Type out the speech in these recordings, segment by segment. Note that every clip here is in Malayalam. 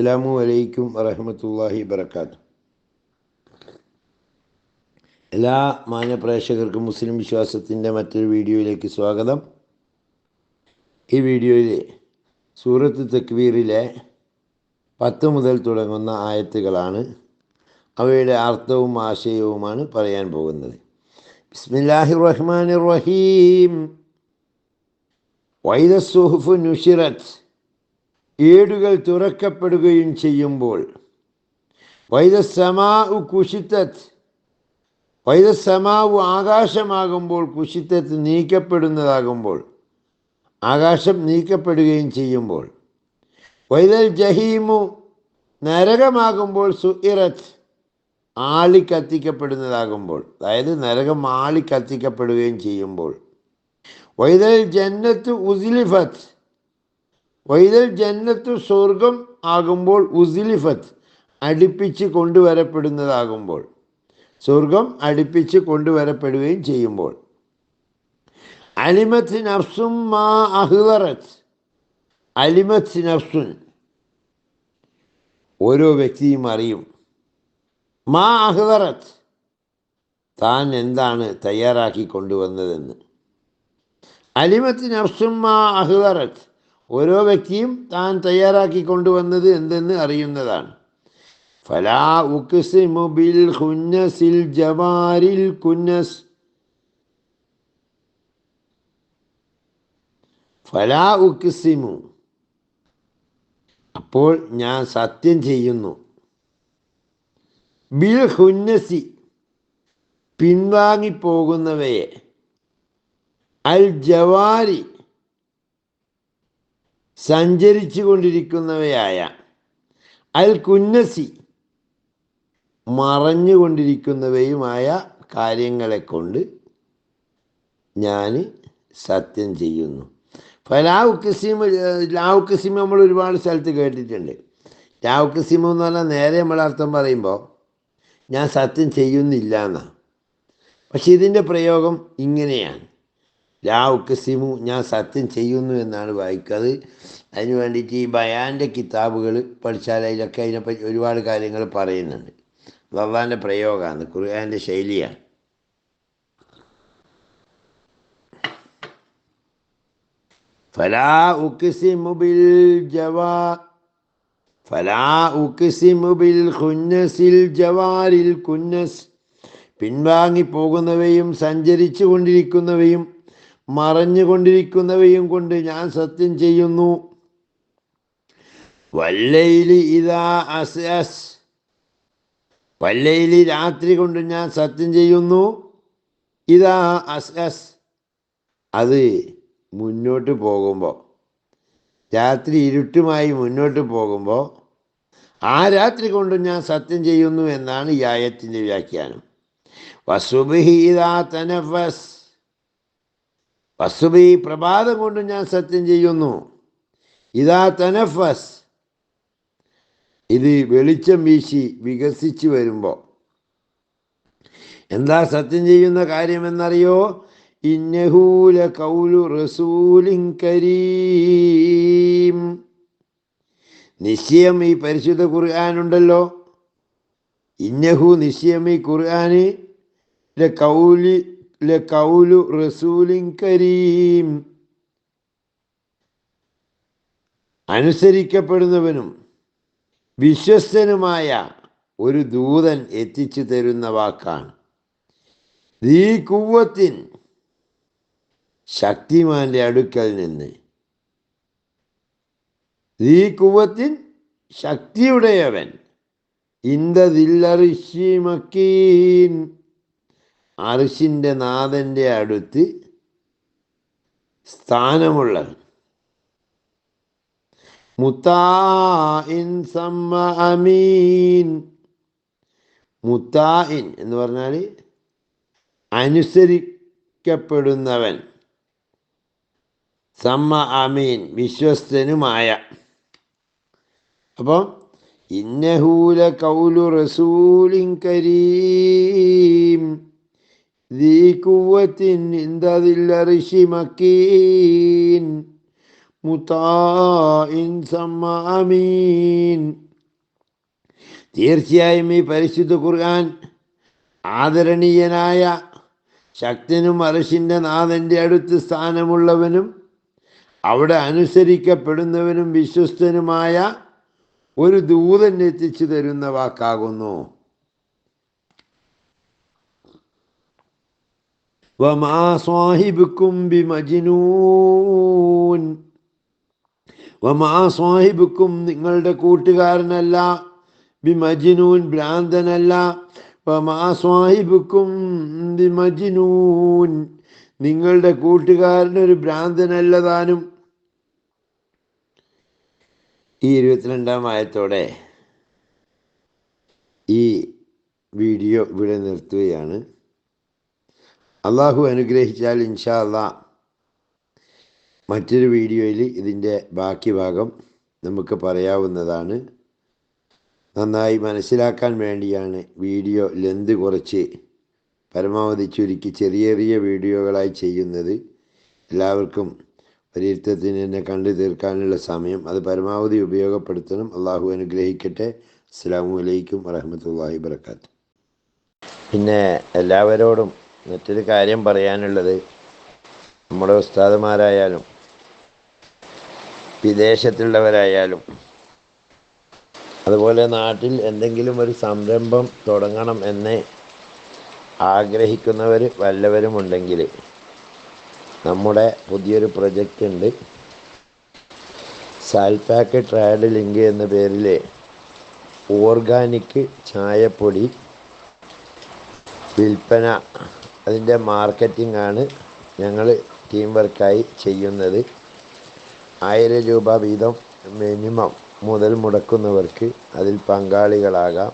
അസ്സാമു അലൈക്കും വറഹമത്തല്ലാഹി വബർക്കാത്തു എല്ലാ മാന്യപ്രേക്ഷകർക്കും മുസ്ലിം വിശ്വാസത്തിന്റെ മറ്റൊരു വീഡിയോയിലേക്ക് സ്വാഗതം. ഈ വീഡിയോയിൽ സൂറത്ത് തക്വീറിലെ പത്ത് മുതൽ തുടങ്ങുന്ന ആയത്തുകളാണ്. അവയുടെ അർത്ഥവും ആശയവുമാണ് പറയാൻ പോകുന്നത്. ബിസ്മില്ലാഹി റഹ്മാൻ റഹീം വൈദസ് സുഹുഫ് നുഷിറത്ത് ഏടുകൾ തുറക്കപ്പെടുകയും ചെയ്യുമ്പോൾ. വൈദസമാവ് കുശിത്തത്. വൈദസമാവു ആകാശമാകുമ്പോൾ കുശിത്തത്ത് നീക്കപ്പെടുന്നതാകുമ്പോൾ ആകാശം നീക്കപ്പെടുകയും ചെയ്യുമ്പോൾ. വൈദൽ ജഹീമു നരകമാകുമ്പോൾ സുഇറത്ത് ആളി കത്തിക്കപ്പെടുന്നതാകുമ്പോൾ. അതായത് നരകം ആളി കത്തിക്കപ്പെടുകയും ചെയ്യുമ്പോൾ. വൈദൽ ജന്നത്ത് ഉസിലിഫത്ത് വൈദൽ ജന്നത്ത് സ്വർഗം ആകുമ്പോൾ ഉസിലിഫത്ത് അടുപ്പിച്ച് കൊണ്ടുവരപ്പെടുന്നതാകുമ്പോൾ. സ്വർഗം അടുപ്പിച്ച് കൊണ്ടുവരപ്പെടുകയും ചെയ്യുമ്പോൾ. അലിമത്ത് നഫ്സും മാ അഹ്ലറത്ത് അലിമത്ത് നഫ്സുൻ. ഓരോ വ്യക്തിയും അറിയും. മാ അഹ്ലറത്ത് താൻ എന്താണ് തയ്യാറാക്കി കൊണ്ടുവന്നതെന്ന്. അലിമത്ത് നഫ്സും മാ അഹ്ലറത്ത് ഓരോ വ്യക്തിയും താൻ തയ്യാറാക്കി കൊണ്ടുവന്നത് എന്തെന്ന് അറിയുന്നതാണ്. ഫലാ ഉക്സിമു ബിൽ ഹുന്നസിൽ ജവാരിൽ കുന്നസ് ഫലാ ഉക്സിമു. അപ്പോൾ ഞാൻ സത്യം ചെയ്യുന്നു. ബിൽ ഹുന്നസി പിൻവാങ്ങിപ്പോകുന്നവയെ. അൽ ജവാരി സഞ്ചരിച്ചു കൊണ്ടിരിക്കുന്നവയായ അൽ കുന്നസി മറഞ്ഞുകൊണ്ടിരിക്കുന്നവയുമായ കാര്യങ്ങളെ കൊണ്ട് ഞാൻ സത്യം ചെയ്യുന്നു. ഫലാവുക്കസീമ് ലാവുക്കസീമ നമ്മൾ ഒരുപാട് സ്ഥലത്ത് കേട്ടിട്ടുണ്ട്. ലാവുക്കസീമ എന്ന് പറഞ്ഞാൽ നേരെ നമ്മൾ അർത്ഥം പറയുമ്പോൾ ഞാൻ സത്യം ചെയ്യുന്നില്ല എന്നാണ് പക്ഷെ ഇതിന്റെ പ്രയോഗം ഇങ്ങനെയാണ്. ലാവുക്കസിമു ഞാൻ സത്യം ചെയ്യുന്നു എന്നാണ് വായിക്കുന്നത് അതിന് വേണ്ടിയിട്ട് ഈ ബയാന്റെ കിതാബുകൾ പഠിച്ചാൽ അതിലൊക്കെ അതിനെപ്പറ്റി ഒരുപാട് കാര്യങ്ങൾ പറയുന്നുണ്ട്. അള്ളാന്റെ പ്രയോഗമാണ് ഖുർആാന്റെ ശൈലിയാണ്. ഫലാ ബിൽ ജവാ ഫലാ ബിൽ ജവാരിൽ കുന്നസ് പിൻവാങ്ങിപ്പോകുന്നവയും സഞ്ചരിച്ചു കൊണ്ടിരിക്കുന്നവയും മറഞ്ഞുകൊണ്ടിരിക്കുന്നവയും കൊണ്ട് ഞാൻ സത്യം ചെയ്യുന്നു. വല്ലയിലി ഇതാ അസ് അസ്. വല്ലയിലി രാത്രി കൊണ്ട് ഞാൻ സത്യം ചെയ്യുന്നു. ഇതാ അസ് അസ്. അത് മുന്നോട്ട് പോകുമ്പോൾ രാത്രി ഇരുട്ടുമായി മുന്നോട്ട് പോകുമ്പോൾ ആ രാത്രി കൊണ്ട് ഞാൻ സത്യം ചെയ്യുന്നു എന്നാണ് ഈ ആയത്തിന്റെ വ്യാഖ്യാനം. വസുബിഹിതാ തനഫസ്. വസുബി പ്രഭാതം കൊണ്ട് ഞാൻ സത്യം ചെയ്യുന്നു. ഇതാ തനഫസ്. ഇത് വെളിച്ചം വീശി വികസിച്ചു വരുമ്പോൾ എന്താ സത്യം ചെയ്യുന്ന കാര്യമെന്നറിയോ? ഇന്നഹൂല കൗലു റസൂലിൻ കരീം. നിശ്ചയം ഈ പരിശുദ്ധ ഖുർആാനുണ്ടല്ലോ ഇന്നഹു നിശ്ചയം ഈ ഖുർആാന് കൗലി കൗലു റസൂലിൻ കരീം. അനുസരിക്കപ്പെടുന്നവനും വിശ്വസ്തനുമായ ഒരു ദൂതൻ എത്തിച്ചു തരുന്ന വാക്കാണ്. ഈ കുവ്വത്തിൻ ശക്തിമാന്റെ അടുക്കൽ നിന്ന്. ഈ കുവ്വത്തിൻ ശക്തിയുടെയവൻ. ഇന്ദതില്ലറിശിമക്കീൻ അറിഷിന്റെ നാഥന്റെ അടുത്ത് സ്ഥാനമുള്ളത്. മുത്തായിൻ സമ്മ അമീൻ മുത്തായിൻ എന്ന് പറഞ്ഞാൽ അനുസരിക്കപ്പെടുന്നവൻ സമ്മ അമീൻ വിശ്വസ്തനുമായ അപ്പം ഇന്നഹൂല കൗലു റസൂലിൻ കരീം ذي قوة عند ذي العرش مكين തീർച്ചയായും ഈ പരിശുദ്ധ ഖുർആൻ ആദരണീയനായ ശക്തനും അറിഷിന്റെ നാഥന്റെ അടുത്ത് സ്ഥാനമുള്ളവനും അവിടെ അനുസരിക്കപ്പെടുന്നവനും വിശ്വസ്തനുമായ ഒരു ദൂതൻ എത്തിച്ചു തരുന്ന വാക്കാകുന്നു. വമാ സ്വാഹിബിക്കും ബി വമാ നിങ്ങളുടെ കൂട്ടുകാരനല്ല ബിമജ്നൂൻ ഭ്രാന്തനല്ല. വമാ സ്വാഹിബുക്കും ബിമജ്നൂൻ നിങ്ങളുടെ കൂട്ടുകാരനൊരു ഭ്രാന്തനല്ല താനും. ഈ ഇരുപത്തിരണ്ടാം ആയത്തോടെ ഈ വീഡിയോ ഇവിടെ നിർത്തുകയാണ്. അള്ളാഹു അനുഗ്രഹിച്ചാൽ ഇൻഷാ അള്ളാ മറ്റൊരു വീഡിയോയിൽ ഇതിന്റെ ബാക്കി ഭാഗം നമുക്ക് പറയാവുന്നതാണ്. നന്നായി മനസ്സിലാക്കാൻ വേണ്ടിയാണ് വീഡിയോ ലെന്ത് കുറച്ച് പരമാവധി ചുരുക്കി ചെറിയ ചെറിയ വീഡിയോകളായി ചെയ്യുന്നത്. എല്ലാവർക്കും ഒരിരുത്തത്തിന് തന്നെ കണ്ടു തീർക്കാനുള്ള സമയം അത് പരമാവധി ഉപയോഗപ്പെടുത്തണം. അള്ളാഹു അനുഗ്രഹിക്കട്ടെ. അസ്സാം അലൈക്കും വറഹമത്തല്ലാഹി വർക്കാത്തു പിന്നെ എല്ലാവരോടും മറ്റൊരു കാര്യം പറയാനുള്ളത് നമ്മുടെ ഉസ്താദുമാരായാലും വിദേശത്തുള്ളവരായാലും. അതുപോലെ നാട്ടിൽ എന്തെങ്കിലും ഒരു സംരംഭം തുടങ്ങണം എന്ന് ആഗ്രഹിക്കുന്നവർ വല്ലവരുമുണ്ടെങ്കിൽ നമ്മുടെ പുതിയൊരു പ്രൊജക്റ്റ് ഉണ്ട്. സാൽപാക്ക് ട്രയഡ് ലിങ്ക് എന്ന പേരിൽ ഓർഗാനിക് ചായപ്പൊടി വിൽപ്പന അതിന്റെ മാർക്കറ്റിംഗ് ആണ് ഞങ്ങൾ ടീം വർക്കായി ചെയ്യുന്നത്. ആയിരം രൂപ വീതം മിനിമം മുതൽ മുടക്കുന്നവർക്ക് അതിൽ പങ്കാളികളാകാം.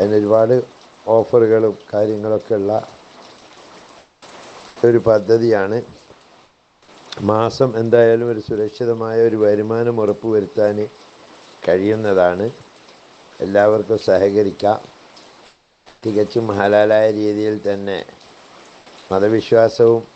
അതിന് ഒരുപാട് ഓഫറുകളും കാര്യങ്ങളൊക്കെ ഉള്ള ഒരു പദ്ധതിയാണ്. മാസം എന്തായാലും ഒരു സുരക്ഷിതമായ ഒരു വരുമാനം ഉറപ്പുവരുത്താൻ കഴിയുന്നതാണ്. എല്ലാവർക്കും സഹകരിക്കാം. തികച്ചും ഹലാലായ രീതിയിൽ തന്നെ മതവിശ്വാസവും